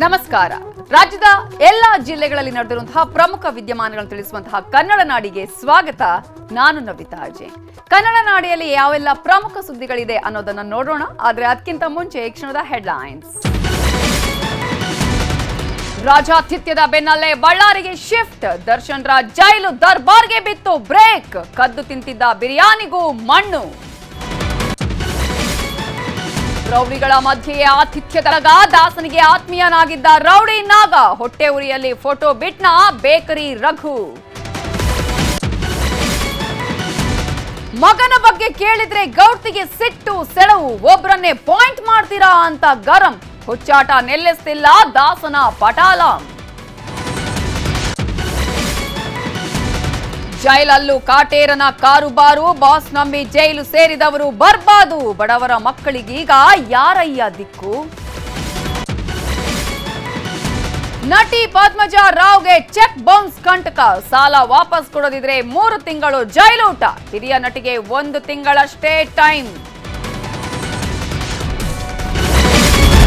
ನಮಸ್ಕಾರ. ರಾಜ್ಯದ ಎಲ್ಲ ಜಿಲ್ಲೆಗಳಲ್ಲಿ ನಡೆದಿರುವಂತಹ ಪ್ರಮುಖ ವಿದ್ಯಮಾನಗಳನ್ನು ತಿಳಿಸುವಂತಹ ಕನ್ನಡ ನಾಡಿಗೆ ಸ್ವಾಗತ. ನಾನು ನವಿತಾ ಅಜಯ್ ಕನ್ನಡ ನಾಡಿಯಲ್ಲಿ ಯಾವೆಲ್ಲ ಪ್ರಮುಖ ಸುದ್ದಿಗಳಿದೆ ಅನ್ನೋದನ್ನ ನೋಡೋಣ. ಆದರೆ ಅದಕ್ಕಿಂತ ಮುಂಚೆ ಕ್ಷಣದ ಹೆಡ್ಲೈನ್ಸ್. ರಾಜಾತಿಥ್ಯದ ಬೆನ್ನಲ್ಲೇ ಬಳ್ಳಾರಿಗೆ ಶಿಫ್ಟ್. ದರ್ಶನ್ ರಾಜ್ ಜೈಲು ದರ್ಬಾರ್ಗೆ ಬಿತ್ತು ಬ್ರೇಕ್. ಕದ್ದು ತಿಂತಿದ್ದ ಬಿರಿಯಾನಿಗೂ ಮಣ್ಣು. ರೌಡಿಗಳ ಮಧ್ಯೆಯೇ ಆತಿಥ್ಯದಗ ದಾಸನಿಗೆ ಆತ್ಮೀಯನಾಗಿದ್ದ ರೌಡಿ ನಾಗ, ಹೊಟ್ಟೆ ಉರಿಯಲ್ಲಿ ಫೋಟೋ ಬಿಟ್ನ ಬೇಕರಿ ರಘು. ಮಗನ ಬಗ್ಗೆ ಕೇಳಿದ್ರೆ ಗೌಡ್ತಿಗೆ ಸಿಟ್ಟು, ಸೆಳವು, ಒಬ್ರನ್ನೇ ಪಾಯಿಂಟ್ ಮಾಡ್ತೀರಾ ಅಂತ ಗರಂ. ಹುಚ್ಚಾಟ ನಿಲ್ಲಿಸ್ತಿಲ್ಲ ದಾಸನ ಪಟಾಲ. ಜೈಲಲ್ಲೂ ಕಾಟೇರನ ಕಾರುಬಾರು, ಬಾಸ್ ನಂಬಿ ಜೈಲು ಸೇರಿದವರು ಬರ್ಬಾದು. ಬಡವರ ಮಕ್ಕಳಿಗೀಗ ಯಾರಯ್ಯ ದಿಕ್ಕು? ನಟಿ ಪದ್ಮಜ ರಾವ್ಗೆ ಚೆಕ್ ಬೌನ್ಸ್ ಕಂಟಕ. ಸಾಲ ವಾಪಸ್ ಕೊಡದಿದ್ರೆ ಮೂರು ತಿಂಗಳು ಜೈಲೂಟ. ಹಿರಿಯ ನಟಿಗೆ ಒಂದು ತಿಂಗಳಷ್ಟೇ ಟೈಮ್.